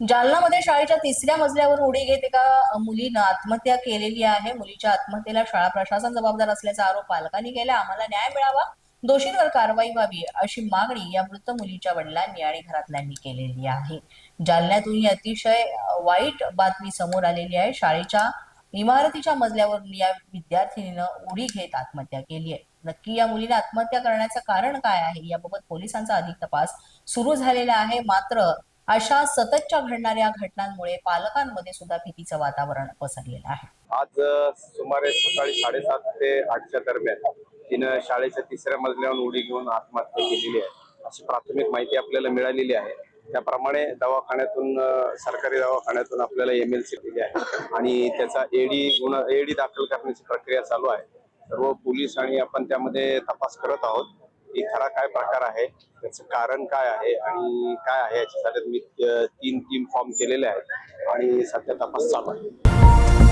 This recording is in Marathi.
जालनामध्ये शाळेच्या तिसऱ्या मजल्यावर उडी घेत एका मुलीनं आत्महत्या केलेली आहे. मुलीच्या आत्महत्येला शाळा प्रशासन जबाबदार असल्याचा आरोप पालकांनी केला. आम्हाला न्याय मिळावा दोषींवर कारवाई व्हावी अशी मागणी या मृत मुलीच्या वडिलांनी आणि घरातल्यांनी केलेली आहे. जालन्यातून ही अतिशय वाईट बातमी समोर आलेली आहे. शाळेच्या इमारतीच्या मजल्यावरून या विद्यार्थिनीनं उडी घेत आत्महत्या केली आहे. नक्की या मुलीने आत्महत्या करण्याचं कारण काय आहे? याबाबत पोलिसांचा अधिक तपास सुरू झालेला आहे. मात्र अशा सततच्या घडणाऱ्या घटनांमुळे पालकांमध्ये सुद्धा भीतीचं वातावरण पसरलेलं आहे. आज सुमारे सकाळी साडेसात ते आठच्या दरम्यान तिनं शाळेच्या तिसऱ्या मजल्यावर उडी घेऊन आत्महत्या केलेली आहे. अशी प्राथमिक माहिती आपल्याला मिळालेली आहे. त्याप्रमाणे दवाखान्यातून सरकारी दवाखान्यातून आपल्याला एम एल सी दिली आहे आणि त्याचा एडी गुन्हा एडी दाखल करण्याची प्रक्रिया चालू आहे. सर्व पोलीस आणि आपण त्यामध्ये तपास करत आहोत. की खरा काय प्रकार आहे? त्याचं कारण काय आहे? आणि काय आहे याच्यासाठी मी तीन टीम फॉर्म केलेले आहेत. आणि सध्या तपास चालू आहे.